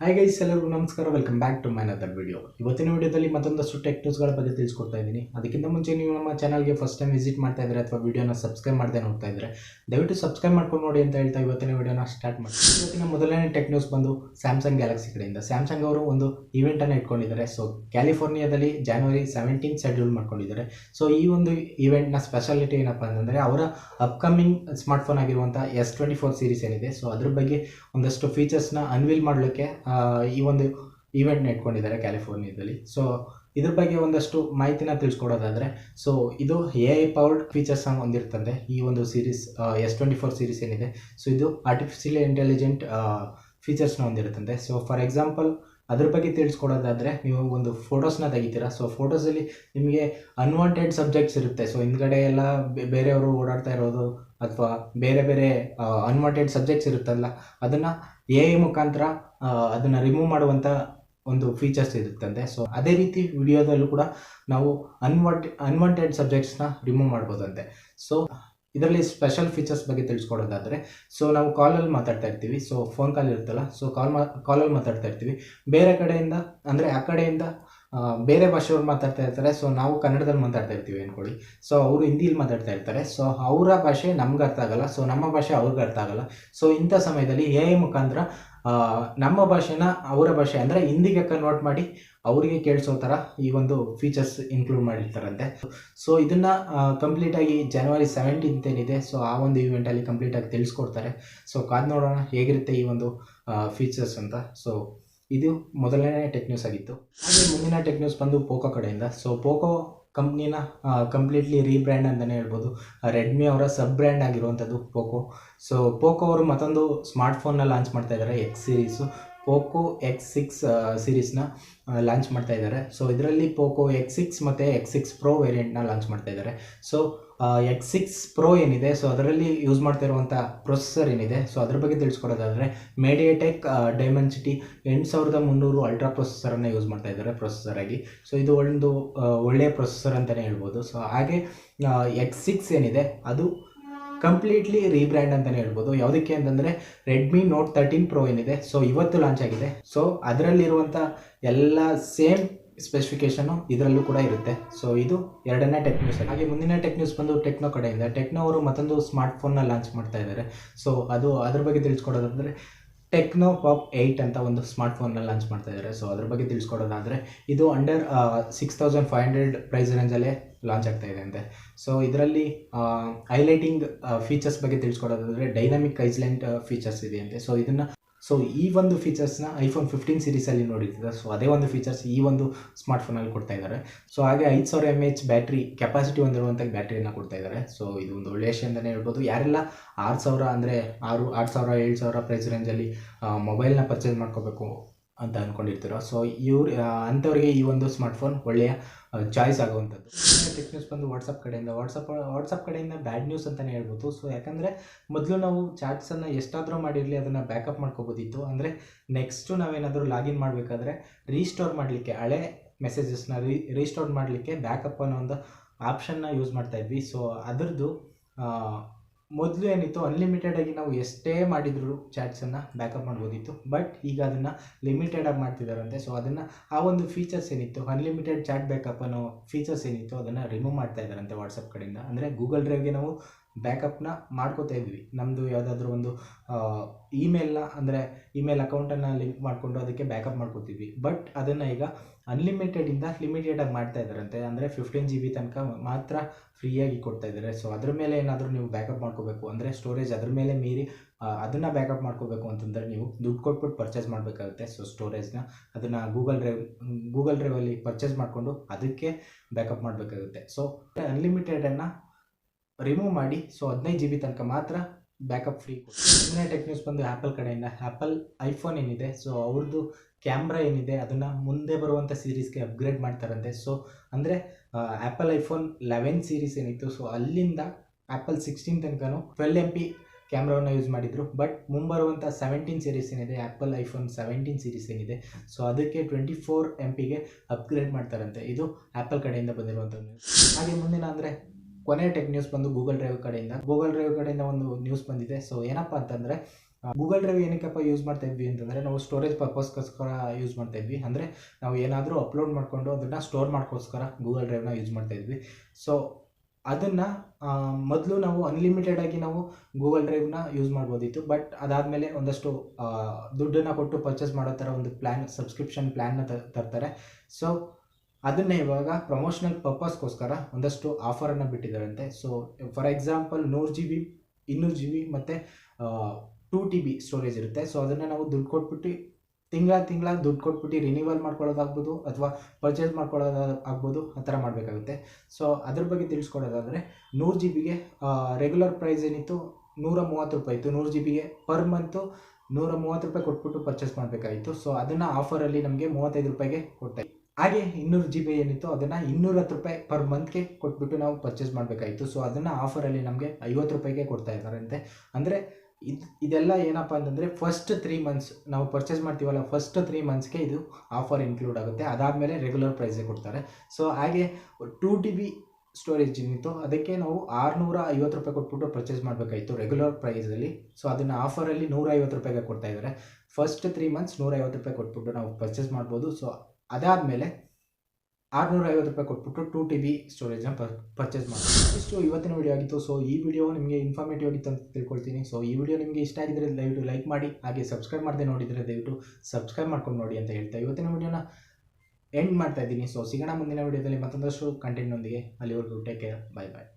Hi guys ಎಲ್ಲರಿಗೂ ನಮಸ್ಕಾರ. Welcome back to mine other video ಇವತ್ತಿನ ವಿಡಿಯೋದಲ್ಲಿ ಮತ್ತೊಂದಷ್ಟು ಟೆಕ್ ನ್ಯೂಸ್ಗಳ ಬಗ್ಗೆ ತಿಳಿಸ್ಕೊಡ್ತಾ ಇದ್ದೀನಿ. ಅದಕ್ಕಿಂತ ಮುಂಚೆ ನೀವು ನಮ್ಮ ಚಾನಲ್ಗೆ ಫಸ್ಟ್ ಟೈಮ್ ವಿಸಿಟ್ ಮಾಡ್ತಾ ಇದ್ದಾರೆ ಅಥವಾ ವಿಡಿಯೋನ ಸಬ್ಸ್ಕ್ರೈಬ್ ಮಾಡದೆ ನೋಡ್ತಾ ಇದ್ದರೆ ದಯವಿಟ್ಟು ಸಬ್ಸ್ಕ್ರೈಬ್ ಮಾಡ್ಕೊಂಡು ನೋಡಿ ಅಂತ ಹೇಳ್ತಾ ಇವತ್ತಿನ ವಿಡಿಯೋನ ಸ್ಟಾರ್ಟ್ ಮಾಡಿ ಇವತ್ತಿನ ಮೊದಲನೇ ಟೆಕ್ ನ್ಯೂಸ್ ಬಂದು ಸ್ಯಾಮ್ಸಂಗ್ ಗ್ಯಾಲಕ್ಸಿ ಕಡೆಯಿಂದ. ಸ್ಯಾಮ್ಸಂಗ್ ಅವರು ಒಂದು ಈವೆಂಟನ್ನು ಇಟ್ಕೊಂಡಿದ್ದಾರೆ. ಸೊ ಕ್ಯಾಲಿಫೋರ್ನಿಯಾದಲ್ಲಿ ಜಾನ್ವರಿ ಸೆವೆಂಟೀನ್ ಶೆಡ್ಯೂಲ್ ಮಾಡ್ಕೊಂಡಿದ್ದಾರೆ. ಸೊ ಈ ಒಂದು ಈವೆಂಟ್ನ ಸ್ಪೆಷಾಲಿಟಿ ಏನಪ್ಪ ಅಂತಂದರೆ, ಅವರ ಅಪ್ಕಮಿಂಗ್ ಸ್ಮಾರ್ಟ್ಫೋನ್ ಆಗಿರುವಂಥ ಎಸ್ ಟ್ವೆಂಟಿ ಫೋರ್ ಸೀರೀಸ್ ಏನಿದೆ. ಸೊ ಅದ್ರ ಬಗ್ಗೆ ಒಂದಷ್ಟು ಫೀಚರ್ಸ್ನ ಅನ್ವೀಲ್ ಮಾಡಲಿಕ್ಕೆ ಈ ಒಂದು ಈವೆಂಟ್ನ ಇಟ್ಕೊಂಡಿದ್ದಾರೆ ಕ್ಯಾಲಿಫೋರ್ನಿಯಾದಲ್ಲಿ ಸೊ ಇದ್ರ ಬಗ್ಗೆ ಒಂದಷ್ಟು ಮಾಹಿತಿನ ತಿಳಿಸ್ಕೊಡೋದಾದರೆ ಸೊ ಇದು ಎ ಐ ಪವರ್ಡ್ ಫೀಚರ್ಸ್ನ ಹೊಂದಿರ್ತಂತೆ ಈ ಒಂದು series S twenty four series ಏನಿದೆ ಸೊ ಇದು ಆರ್ಟಿಫಿಷಿಯಲ್ ಇಂಟೆಲಿಜೆಂಟ್ ಫೀಚರ್ಸ್ನ ಹೊಂದಿರುತ್ತಂತೆ ಸೊ ಫಾರ್ ಎಕ್ಸಾಂಪಲ್ ಅದ್ರ ಬಗ್ಗೆ ತಿಳಿಸ್ಕೊಡೋದಾದರೆ, ನೀವು ಒಂದು ಫೋಟೋಸ್ನ ತೆಗಿತೀರಾ? ಸೊ ಫೋಟೋಸಲ್ಲಿ ನಿಮಗೆ ಅನ್ವಾಂಟೆಡ್ ಸಬ್ಜೆಕ್ಟ್ಸ್ ಇರುತ್ತೆ. ಸೊ ಹಿಂದ್ಗಡೆ ಎಲ್ಲ ಬೇರೆಯವರು ಓಡಾಡ್ತಾ ಇರೋದು ಅಥವಾ ಬೇರೆ ಬೇರೆ ಅನ್ವಾಂಟೆಡ್ ಸಬ್ಜೆಕ್ಟ್ಸ್ ಇರುತ್ತಲ್ಲ, ಅದನ್ನು ಎ ಐ ಮುಖಾಂತರ ಅದನ್ನು ರಿಮೂವ್ ಮಾಡುವಂಥ ಒಂದು ಫೀಚರ್ಸ್ ಇರುತ್ತಂತೆ. ಸೊ ಅದೇ ರೀತಿ ವಿಡಿಯೋದಲ್ಲೂ ಕೂಡ ನಾವು ಅನ್ವಾಂಟ್ ಅನ್ವಾಂಟೆಡ್ ಸಬ್ಜೆಕ್ಟ್ಸ್ನ ರಿಮೂವ್ ಮಾಡ್ಬೋದಂತೆ. ಸೊ ಇದರಲ್ಲಿ ಸ್ಪೆಷಲ್ ಫೀಚರ್ಸ್ ಬಗ್ಗೆ ತಿಳಿಸ್ಕೊಡೋದಾದರೆ ಸೊ ನಾವು ಕಾಲಲ್ಲಿ ಮಾತಾಡ್ತಾ ಇರ್ತೀವಿ. ಸೊ ಫೋನ್ ಕಾಲ್ ಇರುತ್ತಲ್ಲ ಸೊ ಕಾಲ್ ಮಾ ಕಾಲಲ್ಲಿ ಮಾತಾಡ್ತಾ ಇರ್ತೀವಿ. ಬೇರೆ ಕಡೆಯಿಂದ, ಅಂದರೆ ಆ ಕಡೆಯಿಂದ ಬೇರೆ ಭಾಷೆಯವ್ರು ಮಾತಾಡ್ತಾ ಇರ್ತಾರೆ ಸೊ ನಾವು ಕನ್ನಡದಲ್ಲಿ ಮಾತಾಡ್ತಾ ಇರ್ತೀವಿ ಅಂದ್ಕೊಳ್ಳಿ ಸೊ ಅವರು ಹಿಂದಿಲಿ ಮಾತಾಡ್ತಾ ಇರ್ತಾರೆ ಸೊ ಅವರ ಭಾಷೆ ನಮ್ಗೆ ಅರ್ಥ ಆಗಲ್ಲ ಸೊ ನಮ್ಮ ಭಾಷೆ ಅವ್ರಿಗೆ ಅರ್ಥ ಆಗಲ್ಲ. ಸೊ ಇಂಥ ಸಮಯದಲ್ಲಿ ಎ ಐ ಮುಖಾಂತರ ನಮ್ಮ ಭಾಷೆನ ಅವರ ಭಾಷೆ ಅಂದರೆ ಹಿಂದಿಗೆ ಕನ್ವರ್ಟ್ ಮಾಡಿ ಅವರಿಗೆ ಕೇಳಿಸೋ ಥರ ಈ ಒಂದು ಫೀಚರ್ಸ್ ಇನ್ಕ್ಲೂಡ್ ಮಾಡಿರ್ತಾರಂತೆ. ಸೊ ಇದನ್ನು ಕಂಪ್ಲೀಟಾಗಿ ಜನವರಿ ಸೆವೆಂಟೀನ್ತ್ ಏನಿದೆ ಸೊ ಆ ಒಂದು ಈವೆಂಟಲ್ಲಿ ಕಂಪ್ಲೀಟಾಗಿ ತಿಳಿಸ್ಕೊಡ್ತಾರೆ. ಸೊ ಕಾದು ನೋಡೋಣ, ಹೇಗಿರುತ್ತೆ ಈ ಒಂದು ಫೀಚರ್ಸ್ ಅಂತ. ಸೊ ಇದು ಮೊದಲನೇ ಟೆಕ್ ನ್ಯೂಸ್ ಆಗಿತ್ತು. ಹಾಗೆ ಮುಂದಿನ ಟೆಕ್ ನ್ಯೂಸ್ ಬಂದು ಪೋಕೋ ಕಡೆಯಿಂದ. ಸೊ ಪೋಕೋ ಕಂಪ್ನಿನ ಕಂಪ್ಲೀಟ್ಲಿ ರೀಬ್ರ್ಯಾಂಡ್ ಅಂತಲೇ ಹೇಳ್ಬೋದು. ರೆಡ್ಮಿ ಅವರ ಸಬ್ ಬ್ರ್ಯಾಂಡ್ ಆಗಿರುವಂಥದ್ದು ಪೋಕೋ ಸೊ ಪೋಕೋ ಅವರು ಮತ್ತೊಂದು ಸ್ಮಾರ್ಟ್ಫೋನ್ನ ಲಾಂಚ್ ಮಾಡ್ತಾ ಇದ್ದಾರೆ X series Poco X six ಸೀರೀಸ್ನ launch ಮಾಡ್ತಾ ಇದ್ದಾರೆ. ಸೊ ಇದರಲ್ಲಿ ಪೋಕೋ ಎಕ್ಸ್ ಸಿಕ್ಸ್ ಮತ್ತು ಎಕ್ಸ್ ಸಿಕ್ಸ್ ಪ್ರೋ ವೇರಿಯಂಟ್ನ ಲಾಂಚ್ ಮಾಡ್ತಾ ಇದ್ದಾರೆ. ಸೊ ಎಕ್ಸ್ ಸಿಕ್ಸ್ ಪ್ರೋ ಏನಿದೆ? ಸೊ ಅದರಲ್ಲಿ ಯೂಸ್ ಮಾಡ್ತಾ ಇರುವಂಥ ಪ್ರೊಸೆಸರ್ ಏನಿದೆ? ಸೊ ಅದ್ರ ಬಗ್ಗೆ ತಿಳಿಸ್ಕೊಡೋದಾದರೆ ಮೇಡಿಯಾಟೆಕ್ ಡೈಮೆನ್ಸಿಟಿ ಎಂಟು ಸಾವಿರದ ಮುನ್ನೂರು ಅಲ್ಟ್ರಾ ಪ್ರೊಸೆಸರನ್ನು ಯೂಸ್ ಮಾಡ್ತಾ ಇದ್ದಾರೆ ಪ್ರೊಸೆಸರ್ ಆಗಿ. ಸೊ ಇದು ಒಂದು ಒಳ್ಳೆಯ ಪ್ರೊಸೆಸರ್ ಅಂತಲೇ ಹೇಳ್ಬೋದು. ಸೊ ಹಾಗೆ ಎಕ್ಸ್ ಸಿಕ್ಸ್ ಏನಿದೆ? ಅದು ಕಂಪ್ಲೀಟ್ಲಿ ರೀಬ್ರ್ಯಾಂಡ್ ಅಂತಲೇ ಹೇಳ್ಬೋದು. ಯಾವುದಕ್ಕೆ ಅಂತಂದರೆ ರೆಡ್ಮಿ ನೋಟ್ ತರ್ಟೀನ್ ಪ್ರೋ ಏನಿದೆ. ಸೊ ಇವತ್ತು ಲಾಂಚ್ ಆಗಿದೆ. ಸೊ ಅದರಲ್ಲಿರುವಂಥ ಎಲ್ಲ ಸೇಮ್ ಸ್ಪೆಸಿಫಿಕೇಶನು ಇದರಲ್ಲೂ ಕೂಡ ಇರುತ್ತೆ. ಸೊ ಇದು ಎರಡನೇ ಟೆಕ್ ನ್ಯೂಸ್ ಹಾಗೆ ಮುಂದಿನ ಟೆಕ್ ನ್ಯೂಸ್ ಬಂದು ಟೆಕ್ನೋ ಕಡೆಯಿಂದ. ಟೆಕ್ನೋ ಅವರು ಮತ್ತೊಂದು ಸ್ಮಾರ್ಟ್ಫೋನ್ನ ಲಾಂಚ್ ಮಾಡ್ತಾ ಇದ್ದಾರೆ. ಸೊ ಅದು ಅದ್ರ ಬಗ್ಗೆ ತಿಳಿಸ್ಕೊಡೋದಂದರೆ ಟೆಕ್ನೋ ಪಾಪ್ ಏಯ್ಟ್ ಅಂತ ಒಂದು ಸ್ಮಾರ್ಟ್ ಸ್ಮಾರ್ಟ್ಫೋನ್ನ ಲಾಂಚ್ ಮಾಡ್ತಾ ಇದ್ದಾರೆ ಸೊ ಅದ್ರ ಬಗ್ಗೆ ತಿಳಿಸ್ಕೊಡೋದಾದರೆ, ಇದು under six thousand five hundred price ರೇಂಜಲ್ಲೇ launch ಆಗ್ತಾ ಇದೆ ಅಂತೆ. ಸೊ ಇದರಲ್ಲಿ ಹೈಲೈಟಿಂಗ್ ಫೀಚರ್ಸ್ ಬಗ್ಗೆ ತಿಳಿಸ್ಕೊಡೋದಾದರೆ ಡೈನಮಿಕ್ ಐಸ್ಲೆಂಟ್ ಫೀಚರ್ಸ್ ಇದೆಯಂತೆ ಸೊ ಇದನ್ನು ಸೊ ಈ ಒಂದು ಫೀಚರ್ಸ್ನ ಐಫೋನ್ ಫಿಫ್ಟೀನ್ ಸೀರೀಸಲ್ಲಿ ನೋಡಿದ್ದೀರ? ಸೊ ಅದೇ ಒಂದು ಫೀಚರ್ಸ್ ಈ ಒಂದು ಸ್ಮಾರ್ಟ್ಫೋನಲ್ಲಿ ಕೊಡ್ತಾ ಇದ್ದಾರೆ. ಸೊ ಹಾಗೆ ಐದು ಸಾವಿರ ಎಂ ಎಚ್ ಬ್ಯಾಟ್ರಿ ಕೆಪಾಸಿಟಿ ಹೊಂದಿರುವಂಥ ಬ್ಯಾಟ್ರಿಯನ್ನು ಕೊಡ್ತಾ ಇದ್ದಾರೆ. ಸೊ ಇದು ಒಂದು ಒಳ್ಳೆಯ ವಿಷಯ ಅಂತಲೇ ಹೇಳ್ಬೋದು. ಯಾರೆಲ್ಲ ಆರು ಸಾವಿರ ಅಂದರೆ ಆರು ಆರು ಸಾವಿರ, ಏಳು ಸಾವಿರ ಪ್ರೈಸ್ ರೇಂಜಲ್ಲಿ ಮೊಬೈಲ್ನ ಪರ್ಚೇಸ್ ಮಾಡ್ಕೋಬೇಕು ಅಂತ ಅಂದ್ಕೊಂಡಿರ್ತೀರೋ ಸೊ ಇವ್ರು ಅಂಥವ್ರಿಗೆ ಈ ಒಂದು ಸ್ಮಾರ್ಟ್ಫೋನ್ ಒಳ್ಳೆಯ ಚಾಯ್ಸ್ ಆಗುವಂಥದ್ದು. ಟೆಕ್ ನ್ಯೂಸ್ ಬಂದು ವಾಟ್ಸಪ್ ಕಡೆಯಿಂದ. ವಾಟ್ಸಪ್ ವಾಟ್ಸಪ್ ಕಡೆಯಿಂದ ಬ್ಯಾಡ್ ನ್ಯೂಸ್ ಅಂತಲೇ ಹೇಳ್ಬೋದು. ಸೊ ಯಾಕಂದರೆ ಮೊದಲು ನಾವು ಚಾಟ್ಸನ್ನು ಎಷ್ಟಾದರೂ ಮಾಡಿರಲಿ, ಅದನ್ನು ಬ್ಯಾಕಪ್ ಮಾಡ್ಕೋಬೋದಿತ್ತು. ಅಂದರೆ ನೆಕ್ಸ್ಟು ನಾವೇನಾದರೂ ಲಾಗಿನ್ ಮಾಡಬೇಕಾದ್ರೆ ರೀಸ್ಟೋರ್ ಮಾಡಲಿಕ್ಕೆ, ಹಳೆ ಮೆಸೇಜಸ್ನ ರೀ ರೀಸ್ಟೋರ್ ಮಾಡಲಿಕ್ಕೆ ಬ್ಯಾಕಪ್ ಅನ್ನೋ ಒಂದು ಆಪ್ಷನ್ನ ಯೂಸ್ ಮಾಡ್ತಾ ಇದ್ವಿ. ಸೊ ಅದರದ್ದು ಮೊದಲು ಏನಿತ್ತು ಅನ್ಲಿಮಿಟೆಡ್ ಆಗಿ ನಾವು ಎಷ್ಟೇ ಮಾಡಿದ್ರು ಚಾಟ್ಸನ್ನು ಬ್ಯಾಕಪ್ ಮಾಡ್ಬೋದಿತ್ತು ಬಟ್ ಈಗ ಅದನ್ನು ಲಿಮಿಟೆಡ್ ಆಗಿ ಮಾಡ್ತಿದ್ದಾರಂತೆ ಸೊ ಅದನ್ನು ಆ ಒಂದು ಫೀಚರ್ಸ್ ಏನಿತ್ತು ಅನ್ಲಿಮಿಟೆಡ್ ಚಾಟ್ ಬ್ಯಾಕಪ್ ಅನ್ನೋ ಫೀಚರ್ಸ್ ಏನಿತ್ತು, ಅದನ್ನು ರಿಮೂವ್ ಮಾಡ್ತಾ ಇದ್ದಾರಂತೆ ವಾಟ್ಸಪ್ ಕಡೆಯಿಂದ. ಅಂದರೆ ಗೂಗಲ್ ಡ್ರೈವ್ಗೆ ನಾವು ಬ್ಯಾಕಪ್ನ ಮಾಡ್ಕೋತಾ ಇದ್ವಿ ನಮ್ಮದು ಯಾವುದಾದ್ರೂ ಒಂದು ಇಮೇಲ್ನ, ಅಂದರೆ ಇಮೇಲ್ ಅಕೌಂಟನ್ನು ಲಿಂಕ್ ಮಾಡಿಕೊಂಡು ಅದಕ್ಕೆ ಬ್ಯಾಕಪ್ ಮಾಡ್ಕೋತಿದ್ವಿ ಬಟ್ ಅದನ್ನು ಈಗ ಅನ್ಲಿಮಿಟೆಡಿಂದ ಲಿಮಿಟೆಡಾಗಿ ಮಾಡ್ತಾ ಇದ್ದಾರಂತೆ. ಅಂದರೆ ಫಿಫ್ಟೀನ್ ಜಿ ಬಿ ತನಕ ಮಾತ್ರ ಫ್ರೀಯಾಗಿ ಕೊಡ್ತಾ ಇದ್ದಾರೆ. ಸೊ ಅದ್ರ ಮೇಲೆ ಏನಾದರೂ ನೀವು ಬ್ಯಾಕಪ್ ಮಾಡ್ಕೋಬೇಕು ಅಂದರೆ ಸ್ಟೋರೇಜ್ ಅದ್ರ ಮೇಲೆ ಮೀರಿ ಅದನ್ನು ಬ್ಯಾಕಪ್ ಮಾಡ್ಕೋಬೇಕು ಅಂತಂದರೆ ನೀವು ದುಡ್ಡು ಕೊಟ್ಬಿಟ್ಟು ಪರ್ಚೇಸ್ ಮಾಡಬೇಕಾಗುತ್ತೆ. ಸೊ ಸ್ಟೋರೇಜ್ನ ಅದನ್ನು ಗೂಗಲ್ ಡ್ರೈವ್, ಗೂಗಲ್ ಡ್ರೈವಲ್ಲಿ ಪರ್ಚೇಸ್ ಮಾಡಿಕೊಂಡು ಅದಕ್ಕೆ ಬ್ಯಾಕಪ್ ಮಾಡಬೇಕಾಗುತ್ತೆ. ಸೊ ಅನ್ಲಿಮಿಟೆಡನ್ನು ರಿಮೂವ್ ಮಾಡಿ ಸೊ ಹದಿನೈದು ಜಿ ಬಿ ತನಕ ಮಾತ್ರ ಬ್ಯಾಕಪ್ ಫ್ರೀ ಇನ್ನೇ ಟೆಕ್ ನ್ಯೂಸ್ ಬಂದು ಆ್ಯಪಲ್ ಕಡೆಯಿಂದ ಆ್ಯಪಲ್ ಐಫೋನ್ ಏನಿದೆ ಸೊ ಅವ್ರದ್ದು ಕ್ಯಾಮ್ರಾ ಏನಿದೆ, ಅದನ್ನು ಮುಂದೆ ಬರುವಂಥ ಸೀರೀಸ್ಗೆ ಅಪ್ಗ್ರೇಡ್ ಮಾಡ್ತಾರಂತೆ. ಸೊ ಅಂದರೆ ಆ್ಯಪಲ್ ಐಫೋನ್ ಲೆವೆನ್ ಸೀರೀಸ್ ಏನಿತ್ತು ಸೊ ಅಲ್ಲಿಂದ ಆ್ಯಪಲ್ ಸಿಕ್ಸ್ಟೀನ್ ತನಕನೂ ಟ್ವೆಲ್ ಎಂ ಪಿ ಕ್ಯಾಮ್ರಾವನ್ನು ಯೂಸ್ ಮಾಡಿದರು. ಬಟ್ ಮುಂಬರುವಂಥ ಸೆವೆಂಟೀನ್ ಸೀರೀಸ್ ಏನಿದೆ ಆ್ಯಪಲ್ ಐಫೋನ್ ಸೆವೆಂಟೀನ್ ಸೀರೀಸ್ ಏನಿದೆ ಸೊ ಅದಕ್ಕೆ ಟ್ವೆಂಟಿ ಫೋರ್ ಎಂ ಪಿಗೆ ಅಪ್ಗ್ರೇಡ್ ಮಾಡ್ತಾರಂತೆ. ಇದು ಆ್ಯಪಲ್ ಕಡೆಯಿಂದ ಬಂದಿರುವಂಥ ಹಾಗೆ ಮುಂದಿನ ಅಂದರೆ ಕೊನೆ ಟೆಕ್ ನ್ಯೂಸ್ ಬಂದು ಗೂಗಲ್ ಡ್ರೈವ್ ಕಡೆಯಿಂದ. ಗೂಗಲ್ ಡ್ರೈವ್ ಕಡೆಯಿಂದ ಒಂದು ನ್ಯೂಸ್ ಬಂದಿದೆ. ಸೊ ಏನಪ್ಪ ಅಂತಂದರೆ ಗೂಗಲ್ ಡ್ರೈವ್ ಏನಕ್ಕಪ್ಪ ಯೂಸ್ ಮಾಡ್ತಾ ಇದ್ವಿ ಅಂತಂದರೆ, ನಾವು ಸ್ಟೋರೇಜ್ ಪರ್ಪಸ್ಗೋಸ್ಕರ ಯೂಸ್ ಮಾಡ್ತಾ ಇದ್ವಿ. ಅಂದರೆ, ನಾವು ಏನಾದರೂ ಅಪ್ಲೋಡ್ ಮಾಡಿಕೊಂಡು ಅದನ್ನು ಸ್ಟೋರ್ ಮಾಡ್ಕೋಸ್ಕರ ಗೂಗಲ್ ಡ್ರೈವ್ನ ಯೂಸ್ ಮಾಡ್ತಾ ಇದ್ವಿ. ಸೊ ಅದನ್ನು ಮೊದಲು ನಾವು ಅನ್ಲಿಮಿಟೆಡ್ ಆಗಿ ನಾವು ಗೂಗಲ್ ಡ್ರೈವ್ನ ಯೂಸ್ ಮಾಡ್ಬೋದಿತ್ತು. ಬಟ್ ಅದಾದಮೇಲೆ ಒಂದಷ್ಟು ದುಡ್ಡನ್ನು ಕೊಟ್ಟು ಪರ್ಚೇಸ್ ಮಾಡೋ ಥರ ಒಂದು ಪ್ಲ್ಯಾನ್ ಸಬ್ಸ್ಕ್ರಿಪ್ಷನ್ ಪ್ಲ್ಯಾನ್ನ ತರ್ತಾರೆ. ಸೊ ಅದನ್ನೇ ಇವಾಗ ಪ್ರಮೋಷನಲ್ ಪರ್ಪಸ್ಗೋಸ್ಕರ ಒಂದಷ್ಟು ಆಫರನ್ನು ಬಿಟ್ಟಿದ್ದಾರಂತೆ. ಸೊ ಫಾರ್ ಎಕ್ಸಾಂಪಲ್ ನೂರು ಜಿ ಬಿ ಇನ್ನೂರು ಜಿ ಬಿ ಮತ್ತು ಟೂ ಟಿ ಬಿ ಸ್ಟೋರೇಜ್ ಇರುತ್ತೆ. ಸೊ ಅದನ್ನು ನಾವು ದುಡ್ಡು ಕೊಟ್ಬಿಟ್ಟು ತಿಂಗಳ ತಿಂಗಳ ದುಡ್ಡು ಕೊಟ್ಬಿಟ್ಟು ರಿನಿವಲ್ ಮಾಡ್ಕೊಳ್ಳೋದಾಗ್ಬೋದು ಅಥವಾ ಪರ್ಚೇಸ್ ಮಾಡ್ಕೊಳ್ಳೋದ, ಆಗ್ಬೋದು, ಆ ಥರ ಮಾಡಬೇಕಾಗುತ್ತೆ. ಸೊ ಅದ್ರ ಬಗ್ಗೆ ತಿಳಿಸ್ಕೊಡೋದಾದರೆ, ನೂರು ಜಿ ಬಿಗೆ ರೆಗ್ಯುಲರ್ ಪ್ರೈಸ್ ಏನಿತ್ತು? ನೂರ ಮೂವತ್ತು ರೂಪಾಯಿ ಇತ್ತು. ನೂರು ಜಿ ಬಿಗೆ ಪರ್ ಮಂತು ನೂರ ಮೂವತ್ತು ರೂಪಾಯಿ ಕೊಟ್ಬಿಟ್ಟು ಪರ್ಚೇಸ್ ಮಾಡಬೇಕಾಗಿತ್ತು. ಸೊ ಅದನ್ನು ಆಫರಲ್ಲಿ ನಮಗೆ ಮೂವತ್ತೈದು ರೂಪಾಯಿಗೆ ಕೊಡ್ತಾ ಹಾಗೆ ಇನ್ನೂರು ಜಿ ಬಿ ಏನಿತ್ತು ಅದನ್ನು ಇನ್ನೂರ ಹತ್ತು ರೂಪಾಯಿ ಪರ್ ಮಂತ್ಗೆ ಕೊಟ್ಬಿಟ್ಟು ನಾವು ಪರ್ಚೇಸ್ ಮಾಡಬೇಕಾಗಿತ್ತು ಸೊ ಅದನ್ನು ಆಫರಲ್ಲಿ ನಮಗೆ ಐವತ್ತು ರೂಪಾಯಿಗೆ ಕೊಡ್ತಾ ಇದ್ದಾರಂತೆ. ಅಂದರೆ ಇದು, ಇದೆಲ್ಲ ಏನಪ್ಪ ಅಂತಂದರೆ ಫಸ್ಟ್ ತ್ರೀ ಮಂತ್ಸ್ ನಾವು ಪರ್ಚೇಸ್ ಮಾಡ್ತೀವಲ್ಲ ಫಸ್ಟ್ ತ್ರೀ ಮಂತ್ಸ್ಗೆ ಇದು ಆಫರ್ ಇನ್ಕ್ಲೂಡ್ ಆಗುತ್ತೆ. ಅದಾದಮೇಲೆ ರೆಗ್ಯುಲರ್ ಪ್ರೈಸೇ ಕೊಡ್ತಾರೆ. ಸೊ ಹಾಗೆ ಟೂ ಟಿ ಬಿ ಸ್ಟೋರೇಜ್ ಏನಿತ್ತು ಅದಕ್ಕೆ ನಾವು ಆರುನೂರ ಐವತ್ತು ರೂಪಾಯಿ ಕೊಟ್ಬಿಟ್ಟು ಪರ್ಚೇಸ್ ಮಾಡಬೇಕಾಯಿತು ರೆಗ್ಯುಲರ್ ಪ್ರೈಸಲ್ಲಿ ಸೊ ಅದನ್ನು ಆಫರಲ್ಲಿ ನೂರ ಐವತ್ತು ರೂಪಾಯಿಗೆ ಕೊಡ್ತಾ ಇದ್ದಾರೆ. ಫಸ್ಟ್ ತ್ರೀ ಮಂತ್ಸ್ ನೂರ ಐವತ್ತು ರೂಪಾಯಿ ಕೊಟ್ಬಿಟ್ಟು ನಾವು ಪರ್ಚೇಸ್ ಮಾಡ್ಬೋದು. ಸೊ ಅದಾದಮೇಲೆ ಆರುನೂರ ಐವತ್ತು ರೂಪಾಯಿ ಕೊಟ್ಬಿಟ್ಟು ಟೂ ಟಿ ಬಿ ಸ್ಟೋರೇಜ್ನ ಪರ್ಚೇಸ್ ಮಾಡಿ. ಇಷ್ಟು ಇವತ್ತಿನ ವಿಡಿಯೋ ಆಗಿತ್ತು. ಸೊ ಈ ವಿಡಿಯೋ ನಿಮಗೆ ಇನ್ಫಾರ್ಮೇಟಿವ್ ಆಗಿತ್ತು ಅಂತ ತಿಳ್ಕೊಳ್ತೀನಿ. ಸೊ ಈ ವಿಡಿಯೋ ನಿಮಗೆ ಇಷ್ಟ ಆಗಿದ್ರೆ ದಯವಿಟ್ಟು ಲೈಕ್ ಮಾಡಿ, ಹಾಗೆ ಸಬ್ಸ್ಕ್ರೈಬ್ ಮಾಡದೆ ನೋಡಿದರೆ ದಯವಿಟ್ಟು ಸಬ್ಸ್ಕ್ರೈಬ್ ಮಾಡ್ಕೊಂಡು ನೋಡಿ ಅಂತ ಹೇಳ್ತಾ ಇವತ್ತಿನ ವಿಡಿಯೋನ ಎಂಡ್ ಮಾಡ್ತಾ ಇದ್ದೀನಿ. ಸೊ ಸಿಗೋಣ ಮುಂದಿನ ವಿಡಿಯೋದಲ್ಲಿ ಮತ್ತೊಂದಷ್ಟು ಕಂಟೆಂಟ್ನೊಂದಿಗೆ ಅಲ್ಲಿವರೆಗೂ ಟೇಕ್ ಕೇರ್ ಬಾಯ್ ಬಾಯ್